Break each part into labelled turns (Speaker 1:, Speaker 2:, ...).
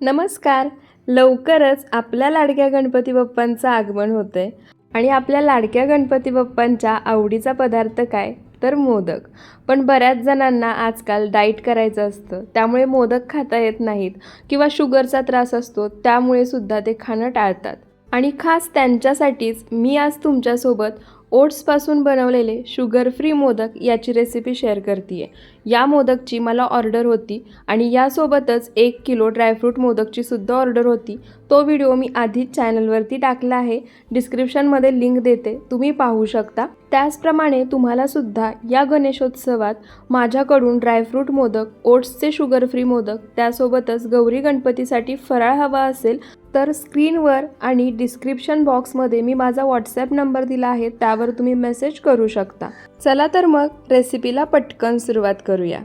Speaker 1: नमस्कार. लवकरच आपल्या लाडक्या गणपती बाप्पांचं आगमन होतंय. आणि आपल्या लाडक्या गणपती बाप्पांच्या आवडीचा पदार्थ काय? तर मोदक. पण बऱ्याच जणांना आजकाल डाईट करायचं असतं. त्यामुळे मोदक खाता येत नाहीत किंवा शुगरचा त्रास असतो त्यामुळे सुद्धा ते खाणं टाळतात. आणि खास त्यांच्यासाठीच मी आज तुमच्यासोबत ओट्सपासून बनवलेले शुगर फ्री मोदक याची रेसिपी शेअर करते आहे या मोदकची मला ऑर्डर होती आणि यासोबतच एक किलो ड्रायफ्रूट मोदकची सुद्धा ऑर्डर होती. तो व्हिडिओ मी आधीच चॅनलवरती टाकला आहे. डिस्क्रिप्शनमध्ये लिंक देते. तुम्ही पाहू शकता. त्याचप्रमाणे तुम्हाला सुद्धा या गणेशोत्सवात माझ्याकडून ड्रायफ्रूट मोदक ओट्सचे शुगर फ्री मोदक त्यासोबतच गौरी गणपतीसाठी फराळ हवा असेल तर स्क्रीनवर आणि डिस्क्रिप्शन बॉक्समध्ये मी माझा व्हॉट्सॲप नंबर दिला आहे त्यावर तुम्ही मेसेज करू शकता. चला तर मग रेसिपीला पटकन सुरुवात करूया.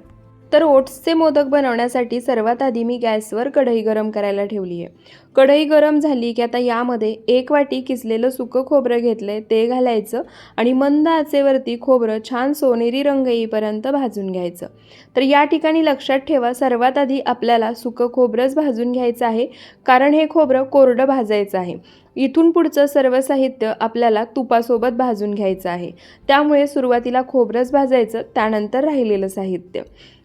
Speaker 1: तर ओट्सचे मोदक बनवण्यासाठी सर्वात आधी मी गॅसवर कढई गरम करायला ठेवली आहे. कढई गरम झाली की आता यामध्ये एक वाटी किसलेलं सुकं खोबरं घेतलं आहे ते घालायचं आणि मंद आचेवरती खोबरं छान सोनेरी रंग येईपर्यंत भाजून घ्यायचं. तर या ठिकाणी लक्षात ठेवा सर्वात आधी आपल्याला सुकं खोबरंच भाजून घ्यायचं आहे कारण हे खोबरं कोरडं भाजायचं आहे. इथून पुढचं सर्व साहित्य आपल्याला तुपासोबत भाजून घ्यायचं आहे. त्यामुळे सुरुवातीला खोबरंच भाजायचं त्यानंतर राहिलेलं साहित्य.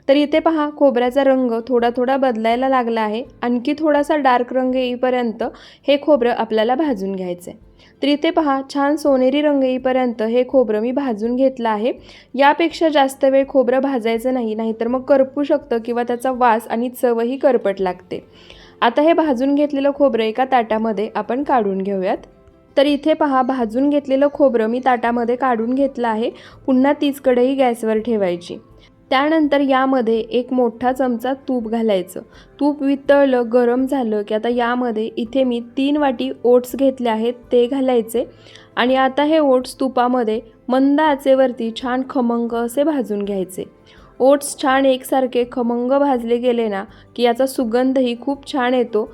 Speaker 1: तर इथे पहा खोबऱ्याचा रंग थोडा थोडा बदलायला लागला आहे. आणखी थोडासा डार्क रंग येईपर्यंत हे खोबरं आपल्याला भाजून घ्यायचं आहे तर इथे पहा छान सोनेरी रंग येईपर्यंत हे खोबरं मी भाजून घेतलं आहे. यापेक्षा जास्त वेळ खोबरं भाजायचं नाही नाहीतर मग करपू शकतं किंवा त्याचा वास आणि चवही करपट लागते. आता हे भाजून घेतलेलं खोबरं एका ताटामध्ये आपण काढून घेऊयात. तर इथे पहा भाजून घेतलेलं खोबरं मी ताटामध्ये काढून घेतलं आहे. पुन्हा तीच कढई गॅसवर ठेवायची. त्यानंतर यामध्ये एक मोठा चमचा तूप घालायचं. तूप वितळलं गरम झालं की आता यामध्ये इथे मी तीन वाटी ओट्स घेतले आहेत ते घालायचे. आणि आता हे ओट्स तुपामध्ये मंद आचेवरती छान खमंग असे भाजून घ्यायचे. ओट्स छान एकसारखे खमंग भाजले गेले ना की याचा सुगंधही खूप छान येतो.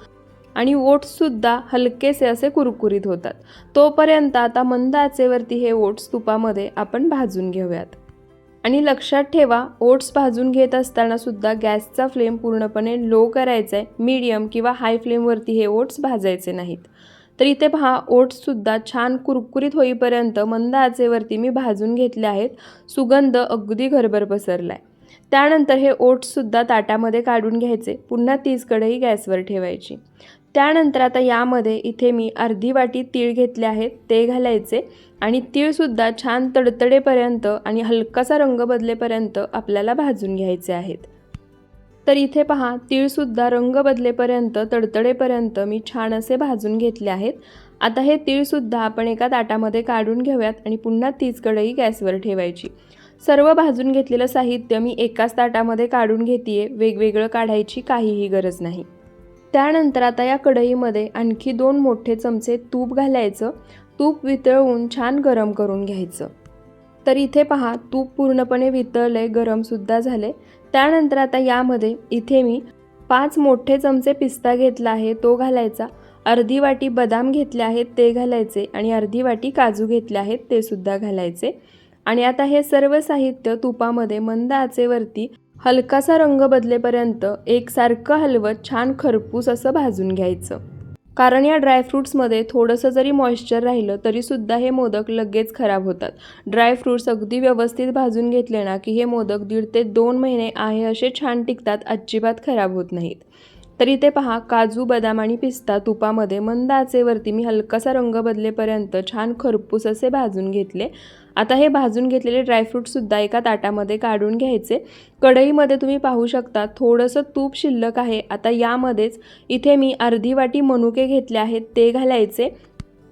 Speaker 1: आणि ओट्ससुद्धा हलकेसे असे कुरकुरीत होतात. तोपर्यंत आता मंद आचेवरती हे ओट्स तुपामध्ये आपण भाजून घेऊयात. आणि लक्षात ठेवा ओट्स भाजून घेत असताना सुद्धा गॅसचा फ्लेम पूर्णपणे लो करायचा आहे मीडियम किंवा हाय फ्लेमवरती हे ओट्स भाजायचे नाहीत. तर इथे पहा ओट्ससुद्धा छान कुरकुरीत होईपर्यंत मंद आचेवरती मी भाजून घेतले आहेत. सुगंध अगदी घरभर पसरला आहे त्यानंतर हे ओट्ससुद्धा ताटामध्ये काढून घ्यायचे. पुन्हा तीच कढई गॅसवर ठेवायची. त्यानंतर आता यामध्ये इथे मी अर्धी वाटी तीळ घेतले आहेत ते घालायचे आणि तीळसुद्धा छान तडतडेपर्यंत आणि हलकासा रंग बदलेपर्यंत आपल्याला भाजून घ्यायचे आहेत. तर इथे पहा तीळसुद्धा रंग बदलेपर्यंत तडतडेपर्यंत मी छान असे भाजून घेतले आहेत. आता हे तीळसुद्धा आपण एका ताटामध्ये काढून घेऊयात आणि पुन्हा तीच कढई गॅसवर ठेवायची. सर्व भाजून घेतलेलं साहित्य मी एकाच ताटामध्ये काढून घेते वेगवेगळं काढायची काहीही गरज नाही. त्यानंतर आता या कढईमध्ये आणखी दोन मोठे चमचे तूप घालायचं तूप वितळवून छान गरम करून घ्यायचं. तर इथे पहा तूप पूर्णपणे वितळलं आहे गरमसुद्धा झाले त्यानंतर आता यामध्ये इथे मी पाच मोठे चमचे पिस्ता घेतला आहे तो घालायचा. अर्धी वाटी बदाम घेतले आहेत ते घालायचे. आणि अर्धी वाटी काजू घेतले आहेत ते सुद्धा घालायचे. आणि आता हे सर्व साहित्य तुपामध्ये मंद आचेवरती हलकासा रंग बदलेपर्यंत एकसारखं हलवत छान खरपूस असं भाजून घ्यायचं. कारण या ड्रायफ्रूट्समध्ये थोडंसं जरी मॉइश्चर राहिलं तरीसुद्धा हे मोदक लगेच खराब होतात. ड्रायफ्रूट्स अगदी व्यवस्थित भाजून घेतले ना की हे मोदक दीड ते दोन महिने आहे असे छान टिकतात अजिबात खराब होत नाहीत. तरी ते पहा काजू बदाम आणि पिस्ता तुपामध्ये मंद आचेवरती मी हलकासा रंग बदलेपर्यंत छान खरपूस असे भाजून घेतले. आता हे भाजून घेतलेले ड्रायफ्रूटसुद्धा एका ताटामध्ये काढून घ्यायचे. कढईमध्ये तुम्ही पाहू शकता थोडंसं तूप शिल्लक आहे. आता यामध्येच इथे मी अर्धी वाटी मनुके घेतले आहेत ते घालायचे.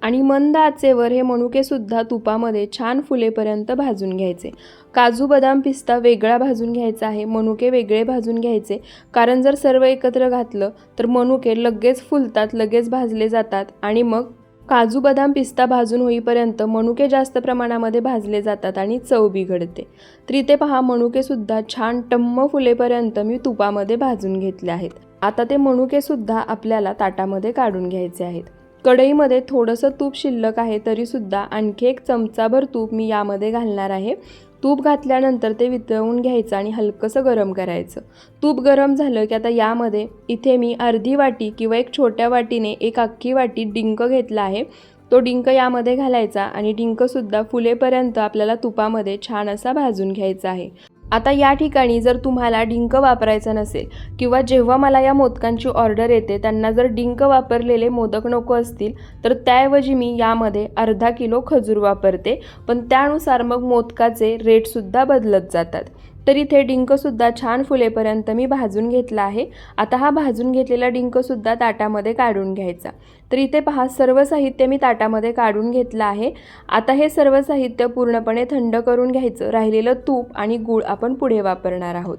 Speaker 1: आणि मंद आचेवर हे मनुकेसुद्धा तुपामध्ये छान फुलेपर्यंत भाजून घ्यायचे. काजू बदाम पिस्ता वेगळा भाजून घ्यायचा आहे मनुके वेगळे भाजून घ्यायचे. कारण जर सर्व एकत्र घातलं तर मनुके लगेच फुलतात लगेच भाजले जातात. आणि मग काजू बदाम पिस्ता भाजून होईपर्यंत मनुके जास्त प्रमाणामध्ये भाजले जातात आणि चव बिघडते. तर इथे पहा मनुकेसुद्धा छान टम्म फुलेपर्यंत मी तुपामध्ये भाजून घेतले आहेत. आता ते मनुकेसुद्धा आपल्याला ताटामध्ये काढून घ्यायचे आहेत. कढईमध्ये थोडंसं तूप शिल्लक आहे तरीसुद्धा आणखी एक चमचाभर तूप मी यामध्ये घालणार आहे. तूप घातल्यानंतर ते वितळवून घ्यायचं आणि हलकंसं गरम करायचं. तूप गरम झालं की आता यामध्ये इथे मी अर्धी वाटी किंवा एक छोट्या वाटीने एक अख्खी वाटी डिंक घेतला आहे. तो डिंक यामध्ये घालायचा आणि डिंकसुद्धा फुलेपर्यंत आपल्याला तुपामध्ये छान असा भाजून घ्यायचा आहे. आता या ठिकाणी जर तुम्हाला डिंक वापरायचा नसेल किंवा जेव्हा मला या मोदकांची ऑर्डर येते त्यांना जर डिंक वापरलेले मोदक नको असतील तर त्याऐवजी मी यामध्ये अर्धा किलो खजूर वापरते. पण त्यानुसार मग मोदकाचे रेटसुद्धा बदलत जातात. तर इथे डिंकसुद्धा छान फुलेपर्यंत मी भाजून घेतला आहे. आता हा भाजून घेतलेला डिंकसुद्धा ताटामध्ये काढून घ्यायचा. तर इथे पहा सर्व साहित्य मी ताटामध्ये काढून घेतलं आहे. आता हे सर्व साहित्य पूर्णपणे थंड करून घ्यायचं. राहिलेलं तूप आणि गूळ आपण पुढे वापरणार आहोत.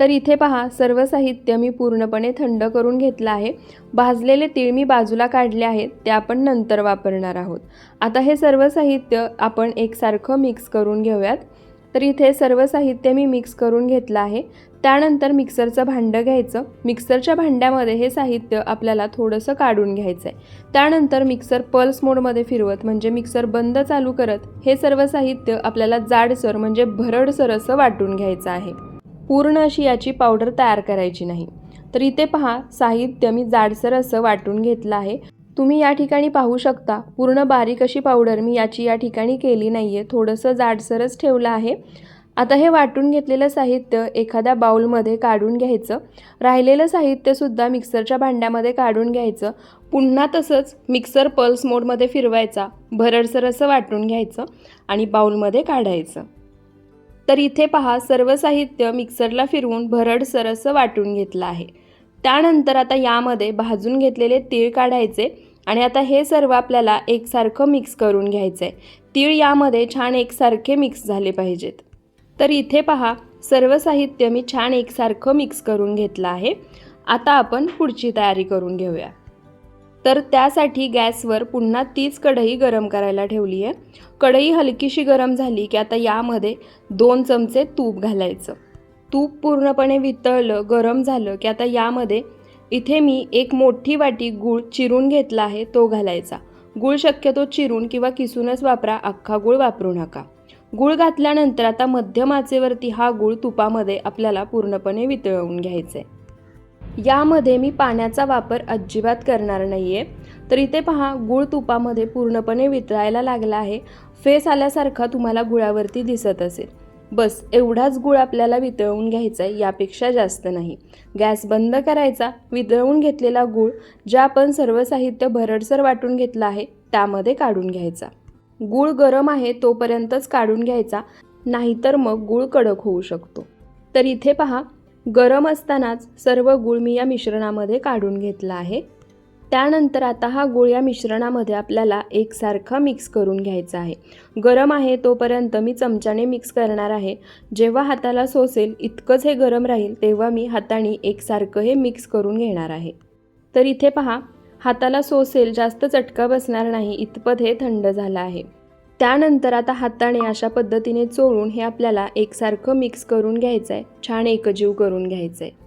Speaker 1: तर इथे पहा सर्व साहित्य मी पूर्णपणे थंड करून घेतलं आहे. भाजलेले तीळ मी बाजूला काढले आहेत. ते आपण नंतर वापरणार आहोत. आता हे सर्व साहित्य आपण एकसारखं मिक्स करून घेऊयात. तर इथे सर्व साहित्य मी मिक्स करून घेतलं आहे. त्यानंतर मिक्सरचं भांडं घ्यायचं. मिक्सरच्या भांड्यामध्ये हे साहित्य आपल्याला थोडंसं काढून घ्यायचं आहे त्यानंतर मिक्सर पल्स मोडमध्ये फिरवत म्हणजे मिक्सर बंद चालू करत हे सर्व साहित्य आपल्याला जाडसर म्हणजे भरडसर असं वाटून घ्यायचं आहे. पूर्ण अशी याची पावडर तयार करायची नाही. तर इथे पहा साहित्य मी जाडसर असं वाटून घेतलं आहे. तुम्ही या ठिकाणी पाहू शकता. पूर्ण बारीक अशी पावडर मी याची या ठिकाणी केली नाही आहे थोडंसं जाडसरच ठेवलं आहे. आता हे वाटून घेतलेलं साहित्य एखाद्या बाउलमध्ये काढून घ्यायचं. राहिलेलं साहित्यसुद्धा मिक्सरच्या भांड्यामध्ये काढून घ्यायचं. पुन्हा तसंच मिक्सर पल्स मोडमध्ये फिरवायचा. भरडसर असं वाटून घ्यायचं आणि बाउलमध्ये काढायचं. तर इथे पहा सर्व साहित्य मिक्सरला फिरवून भरडसर असं वाटून घेतलं आहे. त्यानंतर आता यामध्ये भाजून घेतलेले तीळ काढायचे आणि आता हे सर्व आपल्याला एकसारखं मिक्स करून घ्यायचं आहे तीळ यामध्ये छान एकसारखे मिक्स झाले पाहिजेत. तर इथे पहा सर्व साहित्य मी छान एकसारखं मिक्स करून घेतलं आहे. आता आपण पुढची तयारी करून घेऊया. तर त्यासाठी गॅसवर पुन्हा तीच कढई गरम करायला ठेवली आहे कढई हलकीशी गरम झाली की आता यामध्ये दोन चमचे तूप घालायचं. तूप पूर्णपणे वितळलं गरम झालं की आता यामध्ये इथे मी एक मोठी वाटी गूळ चिरून घेतला आहे तो घालायचा. गूळ शक्यतो चिरून किंवा किसूनच वापरा अख्खा गूळ वापरू नका. गूळ घातल्यानंतर आता मध्यम आचेवरती हा गूळ तुपामध्ये आपल्याला पूर्णपणे वितळवून घ्यायचा आहे यामध्ये मी पाण्याचा वापर अजिबात करणार नाही आहे तर इथे पहा गूळ तुपामध्ये पूर्णपणे वितळायला लागला आहे. फेस आल्यासारखा तुम्हाला गुळावरती दिसत असेल. बस एवढाच गूळ आपल्याला वितळवून घ्यायचा आहे यापेक्षा जास्त नाही. गॅस बंद करायचा वितळवून घेतलेला गूळ ज्या आपण सर्व साहित्य भरडसर वाटून घेतलं आहे त्यामध्ये काढून घ्यायचा. गूळ गरम आहे तोपर्यंतच काढून घ्यायचा नाहीतर मग गूळ कडक होऊ शकतो. तर इथे पहा गरम असतानाच सर्व गूळ मी या मिश्रणामध्ये काढून घेतला आहे. त्यानंतर आता हा गोळ्या या मिश्रणामध्ये आपल्याला एकसारखा मिक्स करून घ्यायचा आहे. गरम आहे तोपर्यंत मी चमच्याने मिक्स करणार आहे. जेव्हा हाताला सोसेल इतकंच हे गरम राहील तेव्हा मी हाताने एकसारखं हे मिक्स करून घेणार आहे. तर इथे पहा हाताला सोसेल जास्त चटका बसणार नाही इतपत हे थंड झालं आहे. त्यानंतर आता हाताने अशा पद्धतीने चोळून हे आपल्याला एकसारखं मिक्स करून घ्यायचं आहे छान एकजीव करून घ्यायचं आहे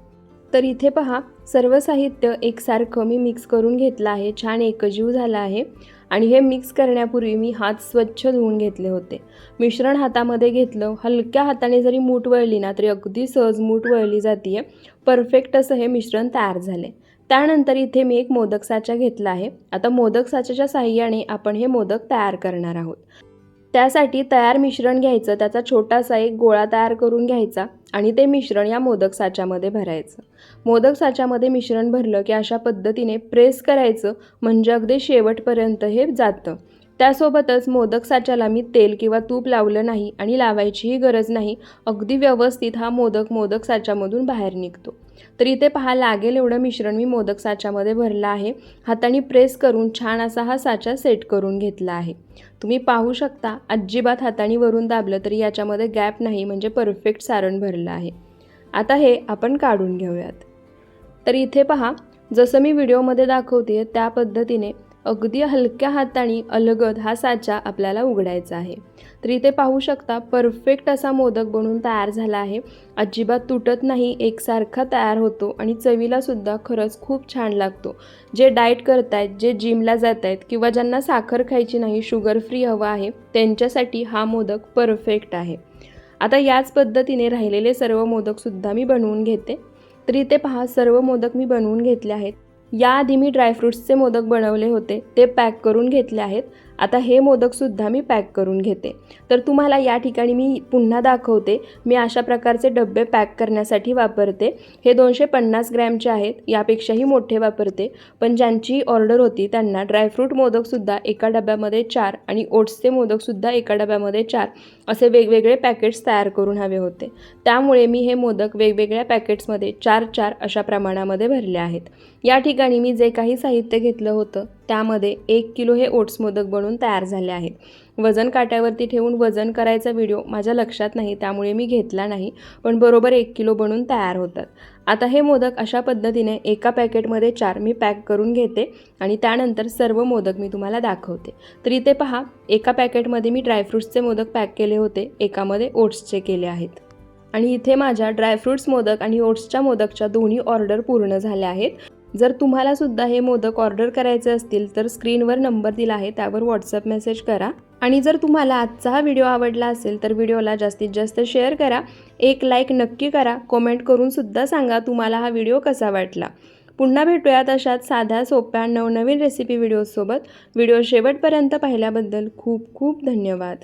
Speaker 1: तर इथे पहा सर्व साहित्य एकसारखं मी मिक्स करून घेतलं आहे छान एकजीव झाला आहे. आणि हे मिक्स करण्यापूर्वी मी हात स्वच्छ धुवून घेतले होते. मिश्रण हातामध्ये घेतलं हलक्या हाताने जरी मूठ वळली ना तरी अगदी सहज मूठ वळली जाते परफेक्ट असं हे मिश्रण तयार झाले त्यानंतर इथे मी एक मोदक साचा घेतला आहे. आता मोदक साच्याच्या साह्याने आपण हे मोदक तयार करणार आहोत. त्यासाठी तयार मिश्रण घ्यायचं त्याचा छोटासा एक गोळा तयार करून घ्यायचा आणि ते मिश्रण या मोदक साच्यामध्ये भरायचं. मोदक साच्यामध्ये मिश्रण भरलं की अशा पद्धतीने प्रेस करायचं म्हणजे अगदी शेवटपर्यंत हे जातं. त्यासोबतच मोदक साच्याला मी तेल किंवा तूप लावलं नाही आणि लावायचीही गरज नाही. अगदी व्यवस्थित हा मोदक मोदक साच्यामधून बाहेर निघतो. तर इथे पहा लागेल एवढं मिश्रण मी मोदक साच्यामध्ये भरलं आहे. हाताने प्रेस करून छान असा हा साचा सेट करून घेतला आहे. तुम्ही पाहू शकता अजिबात हाताने वरून दाबलं तरी याच्यामध्ये गॅप नाही म्हणजे परफेक्ट सारण भरलं आहे. आता हे आपण काढून घेऊयात. तर इथे पहा जसं मी व्हिडिओमध्ये दाखवते त्या पद्धतीने अगदी हलक्या हाताने अलगद हा साचा आपल्याला उघडायचा आहे. तर इथे पाहू शकता परफेक्ट असा मोदक बनून तयार झाला आहे. अजिबात तुटत नाही एकसारखा तयार होतो आणि चवीला सुद्धा खरंच खूप छान लागतो. जे डाएट करतायत जे जिमला जात आहेत किंवा ज्यांना साखर खायची नाही शुगर फ्री हवं आहे त्यांच्यासाठी हा मोदक परफेक्ट आहे. आता याच पद्धतीने राहिलेले सर्व मोदकसुद्धा मी बनवून घेते. तर इथे पहा सर्व मोदक मी बनवून घेतले आहेत. याआधी मी ड्रायफ्रुट्सचे मोदक बनवले होते ते पॅक करून घेतले आहेत. आता हे मोदकसुद्धा मी पॅक करून घेते. तर तुम्हाला या ठिकाणी मी पुन्हा दाखवते. मी अशा प्रकारचे डबे पॅक करण्यासाठी वापरते. हे दोनशे पन्नास ग्रॅमचे आहेत. यापेक्षाही मोठे वापरते. पण ज्यांची ऑर्डर होती त्यांना ड्रायफ्रूट मोदकसुद्धा एका डब्यामध्ये चार आणि ओट्सचे मोदकसुद्धा एका डब्यामध्ये चार असे वेगवेगळे पॅकेट्स तयार करून हवे होते. त्यामुळे मी हे मोदक वेगवेगळ्या पॅकेट्समध्ये चार चार अशा प्रमाणामध्ये भरले आहेत. या ठिकाणी मी जे काही साहित्य घेतलं होतं त्यामध्ये एक किलो हे ओट्स मोदक बनवून तयार झाले आहेत. वजन काट्यावरती ठेवून वजन करायचा व्हिडिओ माझ्या लक्षात नाही त्यामुळे मी घेतला नाही पण बरोबर एक किलो बनून तयार होतात. आता हे मोदक अशा पद्धतीने एका पॅकेटमध्ये चार मी पॅक करून घेते आणि त्यानंतर सर्व मोदक मी तुम्हाला दाखवते. तर इथे पहा एका पॅकेटमध्ये मी ड्रायफ्रूट्सचे मोदक पॅक केले होते एकामध्ये ओट्सचे केले आहेत. आणि इथे माझ्या ड्रायफ्रुट्स मोदक आणि ओट्सच्या मोदकच्या दोन्ही ऑर्डर पूर्ण झाल्या आहेत. जर तुम्हाला सुद्धा हे मोदक ऑर्डर करायचे असतील तर स्क्रीनवर नंबर दिला आहे त्यावर व्हॉट्सअप मेसेज करा. आणि जर तुम्हाला आजचा हा व्हिडिओ आवडला असेल तर व्हिडिओला जास्तीत जास्त शेअर करा. एक लाईक नक्की करा. कमेंट करून सुद्धा सांगा तुम्हाला हा व्हिडिओ कसा वाटला. पुन्हा भेटूयात अशाच साध्या सोप्या नवनवीन रेसिपी व्हिडिओसोबत व्हिडिओ शेवटपर्यंत पाहिल्याबद्दल खूप खूप धन्यवाद.